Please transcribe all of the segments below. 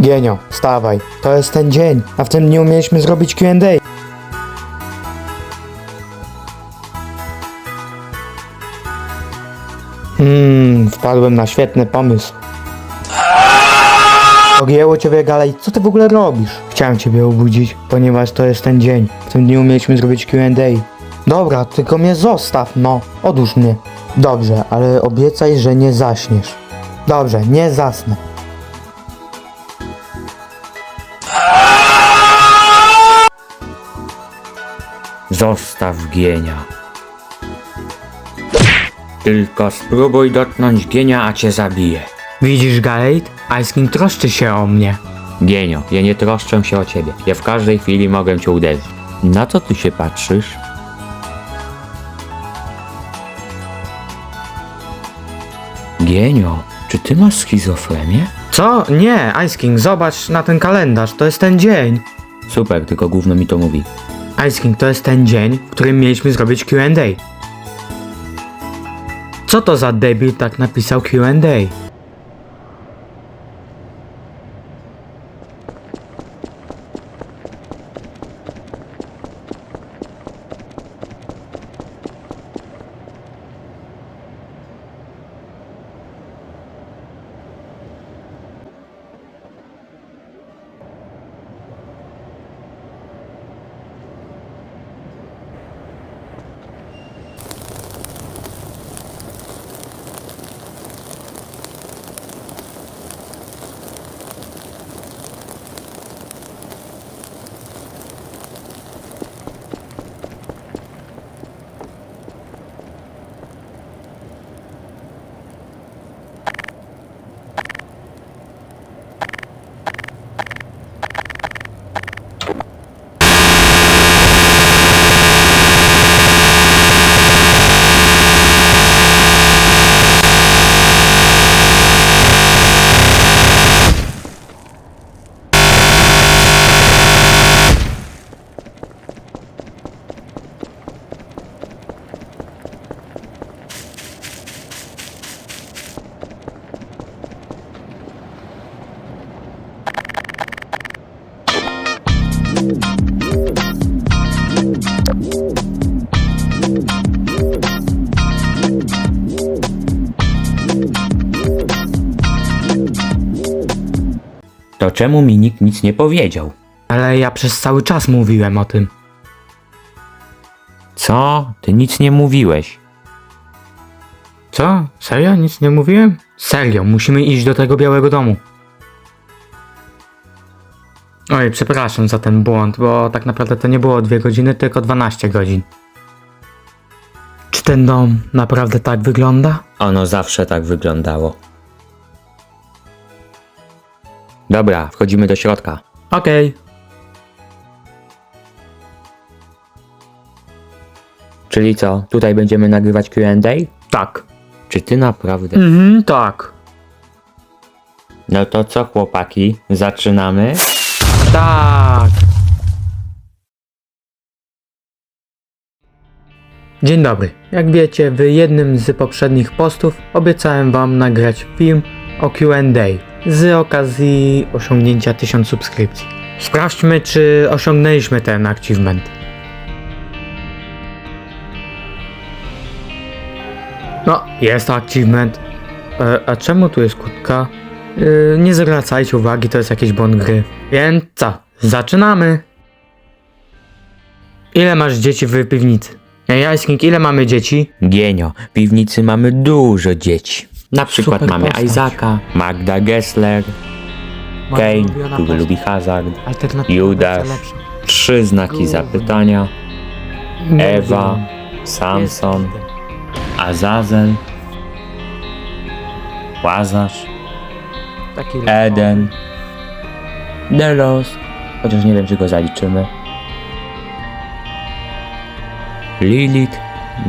Gienio, wstawaj. To jest ten dzień, a w tym dniu mieliśmy zrobić Q&A. Hmm, wpadłem na świetny pomysł. Ogięło ciebie galej, co ty w ogóle robisz? Chciałem ciebie obudzić, ponieważ to jest ten dzień. W tym dniu mieliśmy zrobić Q&A. Dobra, tylko mnie zostaw, no. Odłóż mnie. Dobrze, ale obiecaj, że nie zaśniesz. Dobrze, nie zasnę. Zostaw gienia. Tylko spróbuj dotknąć gienia, a cię zabije. Widzisz, Galate? Ice King troszczy się o mnie. Gienio, ja nie troszczę się o ciebie. Ja w każdej chwili mogę cię uderzyć. Na co ty się patrzysz? Gienio, czy ty masz schizofrenię? Co? Nie, Ice King, zobacz na ten kalendarz, to jest ten dzień. Super, tylko gówno mi to mówi. Ice King, to jest ten dzień, w którym mieliśmy zrobić Q&A. Co to za debil tak napisał Q&A? To czemu mi nikt nic nie powiedział? Ale ja przez cały czas mówiłem o tym. Co? Ty nic nie mówiłeś. Co? Serio? Nic nie mówiłem? Serio, musimy iść do tego białego domu. Oj, przepraszam za ten błąd, bo tak naprawdę to nie było 2 godziny, tylko 12 godzin. Czy ten dom naprawdę tak wygląda? Ono zawsze tak wyglądało. Dobra, wchodzimy do środka. Okej. Czyli co? Tutaj będziemy nagrywać Q&A? Tak. Czy ty naprawdę? Mhm, tak. No to co chłopaki? Zaczynamy? Tak. Dzień dobry. Jak wiecie, w jednym z poprzednich postów obiecałem wam nagrać film o Q&A z okazji osiągnięcia 1000 subskrypcji. Sprawdźmy, czy osiągnęliśmy ten achievement. No, jest to achievement. E, a czemu tu jest kutka? Yy, nie zwracajcie uwagi, to jest jakiś błąd gry. Więc co? Zaczynamy! Ile masz dzieci w piwnicy? King, ile mamy dzieci? Gienio, w piwnicy mamy dużo dzieci. Na przykład Super mamy postać. Isaaca, Magda Gessler, Moja Kane, ulubiona który postać. lubi hazard, Alternatywna Judas, wersja lepsza. trzy znaki zapytania, Nie Ewa, wiem. Samson, Jest. Azazel, Łazarz, Taki Eden, Delos, chociaż nie wiem czy go zaliczymy. Lilith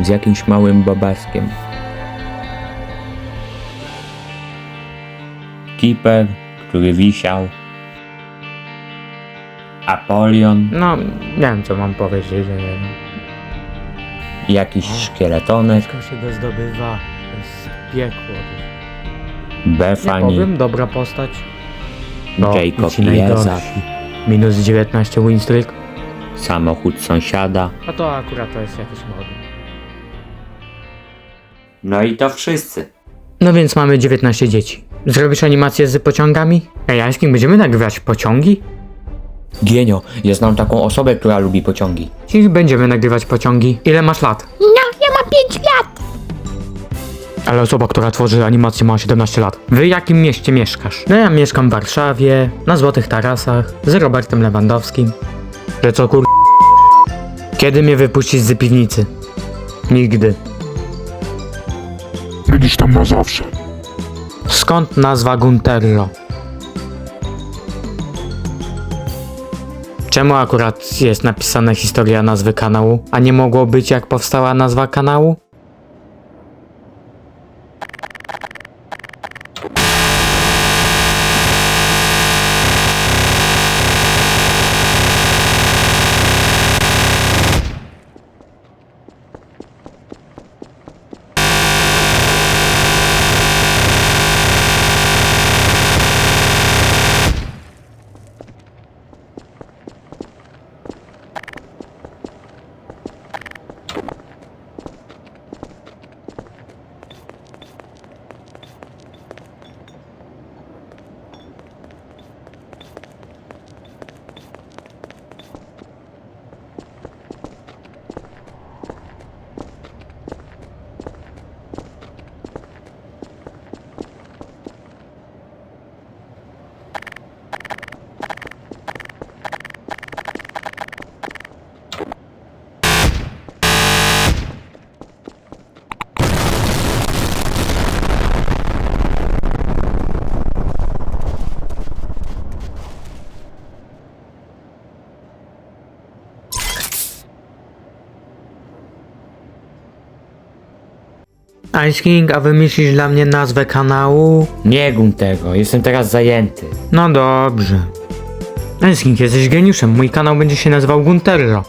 z jakimś małym babaskiem. Keeper, który wisiał. Apolion, No, nie wiem co mam powiedzieć, że nie wiem. jakiś szkieletonek, Ciężko się go zdobywa, to jest piekło. Nie Befani, powiem, dobra postać. Jacob ci i najgorsi. Eza, Minus 19 winstreak. samochód sąsiada. A to akurat to jest jakieś mody. No i to wszyscy. No więc mamy 19 dzieci. Zrobisz animację z pociągami? Ej, Jańskim, będziemy nagrywać pociągi? Gienio, ja znam taką osobę, która lubi pociągi. I będziemy nagrywać pociągi. Ile masz lat? No, ja mam 5 lat. Ale osoba, która tworzy animację ma 17 lat. W jakim mieście mieszkasz? No ja mieszkam w Warszawie, na Złotych Tarasach, z Robertem Lewandowskim. Że co kur... Kiedy mnie wypuścisz z piwnicy? Nigdy. Będziesz tam na zawsze. Skąd nazwa Gunterro? Czemu akurat jest napisana historia nazwy kanału, a nie mogło być jak powstała nazwa kanału? Ice King, a wymyślisz dla mnie nazwę kanału? Nie gum tego, jestem teraz zajęty. No dobrze. Ice King, jesteś geniuszem. Mój kanał będzie się nazywał Gunterro.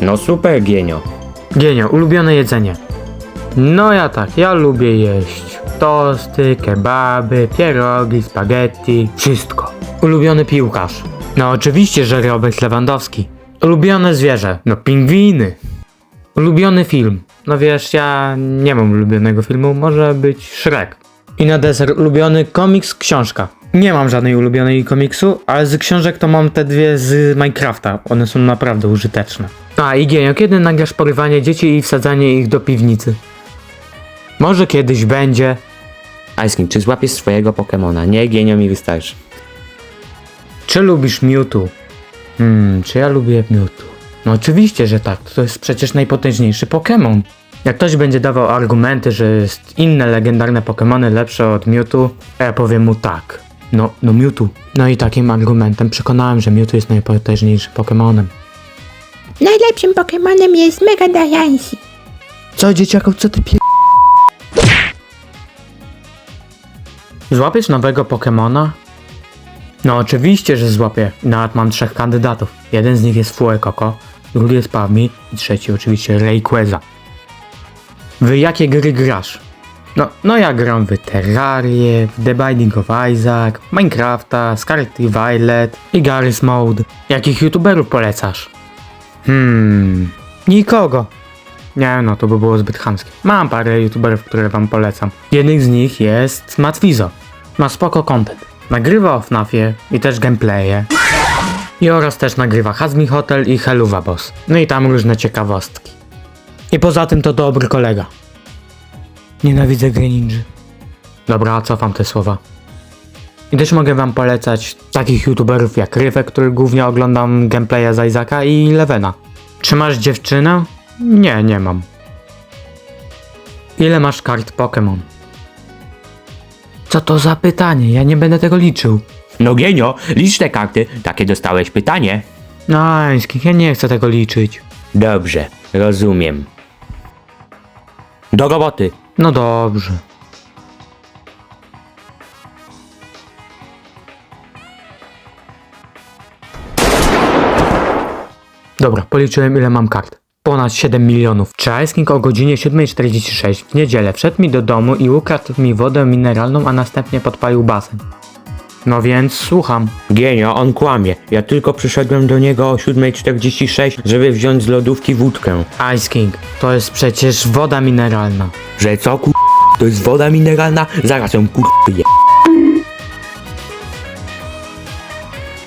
No super, Gienio. Genio, ulubione jedzenie. No ja tak, ja lubię jeść tosty, kebaby, pierogi, spaghetti, wszystko. Ulubiony piłkarz. No oczywiście, że Robert Lewandowski. Ulubione zwierzę. No pingwiny. Ulubiony film. No wiesz, ja nie mam ulubionego filmu, może być Shrek. I na deser ulubiony komiks, książka. Nie mam żadnej ulubionej komiksu, ale z książek to mam te dwie z Minecrafta. One są naprawdę użyteczne. A i Genio, kiedy nagrasz porywanie dzieci i wsadzanie ich do piwnicy? Może kiedyś będzie. Ice King, czy złapiesz swojego Pokemona? Nie, Gienio mi wystarczy. Czy lubisz Mewtwo? Hmm, czy ja lubię Mewtwo? No oczywiście, że tak. To jest przecież najpotężniejszy Pokémon. Jak ktoś będzie dawał argumenty, że jest inne legendarne Pokémony lepsze od Mewtwo, ja powiem mu tak. No, no Mewtwo. No i takim argumentem przekonałem, że Mewtwo jest najpotężniejszym Pokémonem. Najlepszym Pokemonem jest Mega Diancie. Co dzieciaku, co ty pie... Złapiesz nowego Pokemona? No oczywiście, że złapię. Nawet mam trzech kandydatów. Jeden z nich jest Fuecoco, drugi jest Pawmi i trzeci oczywiście Rayquaza. W jakie gry grasz? No, no ja gram w Terrarię, w The Binding of Isaac, Minecrafta, Scarlet Violet i Garry's Mode. Jakich youtuberów polecasz? Hmm... Nikogo. Nie, no to by było zbyt chamskie. Mam parę youtuberów, które wam polecam. Jednym z nich jest Matwizo. Ma spoko content. Nagrywa o FNAFie i też gameplaye. I oraz też nagrywa Hazmi Hotel i Helluva Boss. No i tam różne ciekawostki. I poza tym to dobry kolega. Nienawidzę gry ninja. Dobra, cofam te słowa. I też mogę wam polecać takich youtuberów jak Rywek, który głównie oglądam gameplaya z Isaaca i Levena. Czy masz dziewczynę? Nie, nie mam. Ile masz kart Pokémon? Co to za pytanie? Ja nie będę tego liczył. No Gienio, licz te karty. Takie dostałeś pytanie. No, Eńskich, ja nie chcę tego liczyć. Dobrze, rozumiem. Do roboty. No dobrze. Dobra, policzyłem ile mam kart. Ponad 7 milionów. Czy Ice King o godzinie 7.46 w niedzielę wszedł mi do domu i ukradł mi wodę mineralną, a następnie podpalił basen. No więc słucham. Genio, on kłamie. Ja tylko przyszedłem do niego o 7.46, żeby wziąć z lodówki wódkę. Ice King, to jest przecież woda mineralna. Że co kur... To jest woda mineralna? Zaraz ją kur... je.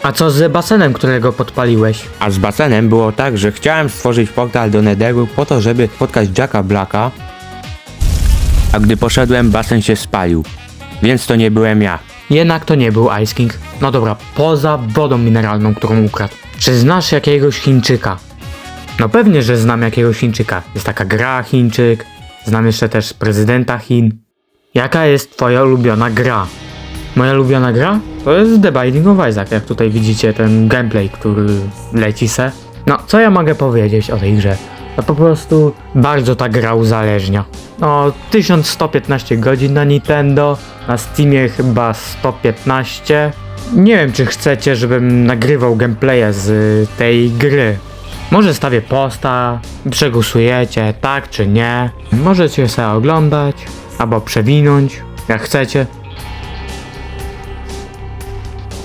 A co z basenem, którego podpaliłeś? A z basenem było tak, że chciałem stworzyć portal do Netheru po to, żeby spotkać Jacka Blacka. A gdy poszedłem, basen się spalił. Więc to nie byłem ja. Jednak to nie był Ice King. No dobra, poza wodą mineralną, którą ukradł. Czy znasz jakiegoś Chińczyka? No pewnie, że znam jakiegoś Chińczyka. Jest taka gra Chińczyk. Znam jeszcze też prezydenta Chin. Jaka jest twoja ulubiona gra? Moja ulubiona gra? To jest The Binding of Isaac, jak tutaj widzicie ten gameplay, który leci se. No, co ja mogę powiedzieć o tej grze? No po prostu bardzo ta gra uzależnia. No, 1115 godzin na Nintendo, na Steamie chyba 115. Nie wiem, czy chcecie, żebym nagrywał gameplaye z y, tej gry. Może stawię posta, przegłosujecie, tak czy nie. Możecie sobie oglądać, albo przewinąć, jak chcecie.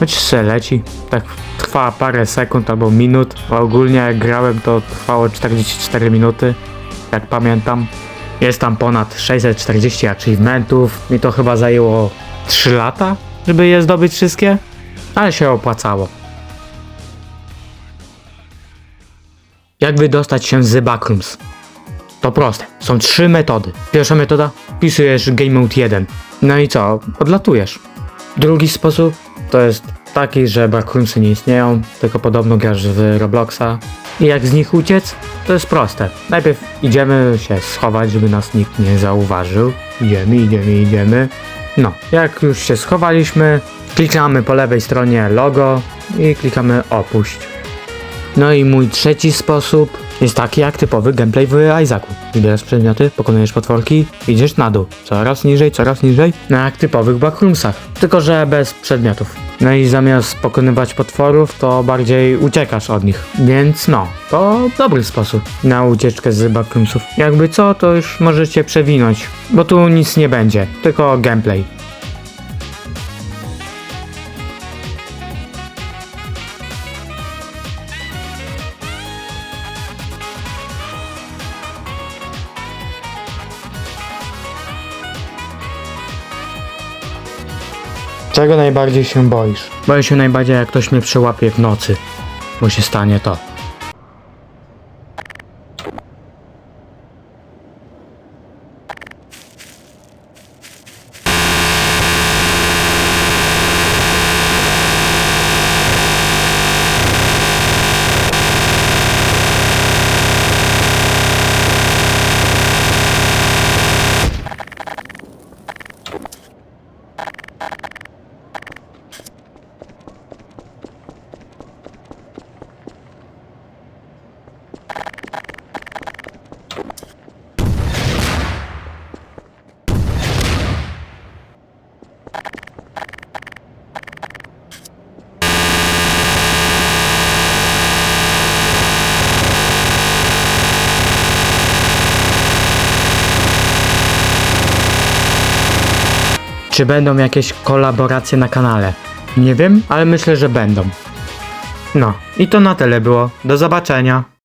Choć se leci, tak trwa parę sekund albo minut. Ogólnie jak grałem to trwało 44 minuty, jak pamiętam. Jest tam ponad 640 achievementów i to chyba zajęło 3 lata, żeby je zdobyć wszystkie, ale się opłacało. Jak wydostać się z Backrooms? To proste. Są trzy metody. Pierwsza metoda, wpisujesz Game Mode 1. No i co? Odlatujesz. Drugi sposób to jest taki, że backroomsy nie istnieją, tylko podobno grasz w Robloxa. I jak z nich uciec? To jest proste. Najpierw idziemy się schować, żeby nas nikt nie zauważył. Idziemy, idziemy, idziemy. No, jak już się schowaliśmy, klikamy po lewej stronie logo i klikamy opuść. No i mój trzeci sposób jest taki jak typowy gameplay w Isaacu. Wybierasz przedmioty, pokonujesz potworki, idziesz na dół. Coraz niżej, coraz niżej. No jak typowych backroomsach. Tylko, że bez przedmiotów. No i zamiast pokonywać potworów, to bardziej uciekasz od nich. Więc no, to dobry sposób na ucieczkę z backroomsów. Jakby co, to już możecie przewinąć, bo tu nic nie będzie, tylko gameplay. Czego najbardziej się boisz? Boję się najbardziej, jak ktoś mnie przełapie w nocy, bo się stanie to. Czy będą jakieś kolaboracje na kanale? Nie wiem, ale myślę, że będą. No, i to na tyle było. Do zobaczenia.